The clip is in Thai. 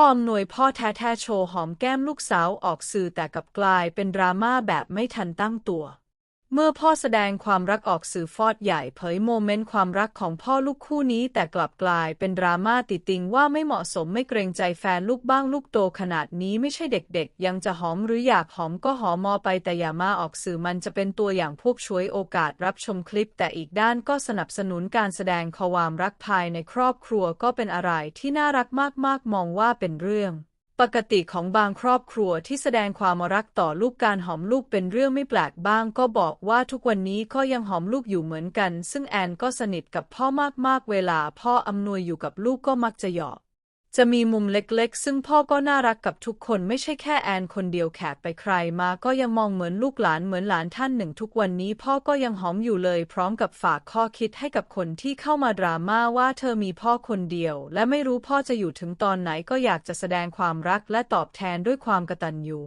พ่ออำนวยพ่อแท้ๆโชว์หอมแก้มลูกสาวออกสื่อแต่กลับกลายเป็นดราม่าแบบไม่ทันตั้งตัว เมื่อพ่อแสดงความรักออกสื่อฟอดใหญ่เผยโมเมนต์ความรักของพ่อลูกคู่นี้ แต่กลับกลายเป็นดราม่าติดติงว่าไม่เหมาะสมไม่เกรงใจแฟนลูกบ้างลูกโตขนาดนี้ไม่ใช่เด็กๆ ยังจะหอมหรืออยากหอมก็หอมมอไปแต่อย่ามาออกสื่อมันจะเป็นตัวอย่างพวกช่วยโอกาสรับชมคลิป แต่อีกด้านก็สนับสนุนการแสดงความรักภายในครอบครัวก็เป็นอะไรที่น่ารักมากๆ มองว่าเป็นเรื่อง ปกติของบางครอบครัวที่แสดงความรักต่อลูกการหอมลูกเป็นเรื่องไม่แปลกบ้าง ก็บอกว่าทุกวันนี้ก็ยังหอมลูกอยู่เหมือนกัน ซึ่งแอนก็สนิทกับพ่อมากๆ เวลาพ่ออำนวยอยู่กับลูกก็มักจะหยอก จะมีมุมเล็กๆ ซึ่งพ่อก็น่ารักกับทุกคนไม่ใช่แค่แอนคนเดียวแขกไปใครมาก็ยังมองเหมือนลูกหลานเหมือนหลานท่านหนึ่งทุกวันนี้พ่อก็ยังหอมอยู่เลยพร้อมกับฝากข้อคิดให้กับคนที่เข้ามาดราม่าว่าเธอมีพ่อคนเดียว และไม่รู้พ่อจะอยู่ถึงตอนไหนก็อยากจะแสดงความรักและตอบแทนด้วยความกตัญญู